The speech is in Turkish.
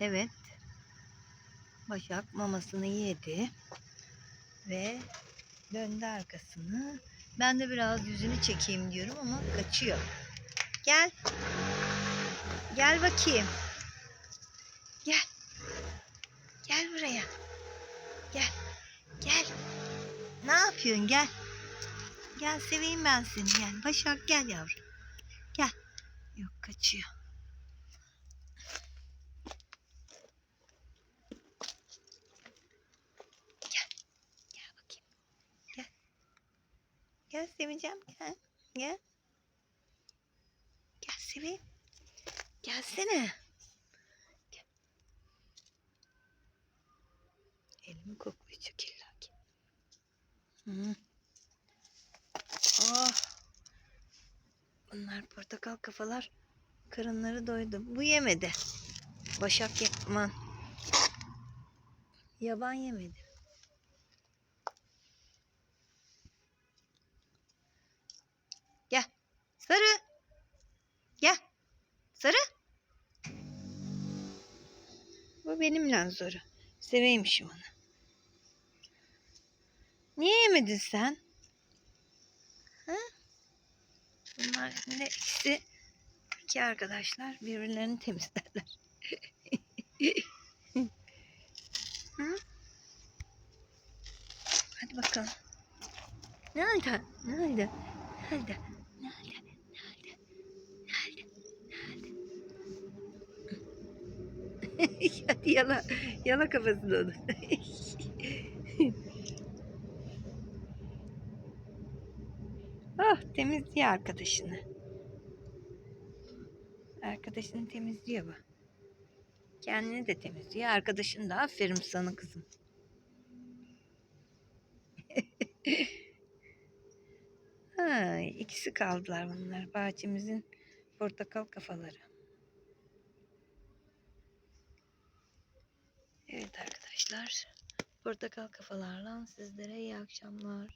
Evet. Başak mamasını yedi. Ve döndü arkasını. Ben de biraz yüzünü çekeyim diyorum ama kaçıyor. Gel. Gel bakayım. Gel. Gel buraya. Gel. Gel. Ne yapıyorsun? Gel. Gel seveyim ben seni. Gel. Başak gel yavrum. Gel. Yok kaçıyor. Gel. Gel bakayım. Gel. Gel seveceğim. Gel. Gel. Gel seveyim. Gelsene. Gel. Elimi kokluyor çok illaki. Hı. Oh. Bunlar portakal kafalar. Karınları doydu. Bu yemedi. Başak yaman. Yaban yemedi. Gel. Sarı. Gel. Sarı. Bu benim zoru. Seveymişim onu. Niye yemedin sen? Ha? Bunlar şimdi ikisi iki arkadaşlar birbirlerini temizlerler. Hı? Hadi bakalım. Nerede? Nerede? Nerede? Nerede? Yala. Yala kafasını onu. ah temizliyor arkadaşını. Arkadaşını temizliyor bu. Kendini de temizliyor. Arkadaşını da aferin sana kızım. ha, ikisi kaldılar bunlar. Bahçemizin portakal kafaları. Evet arkadaşlar. Portakal kafalarla sizlere iyi akşamlar.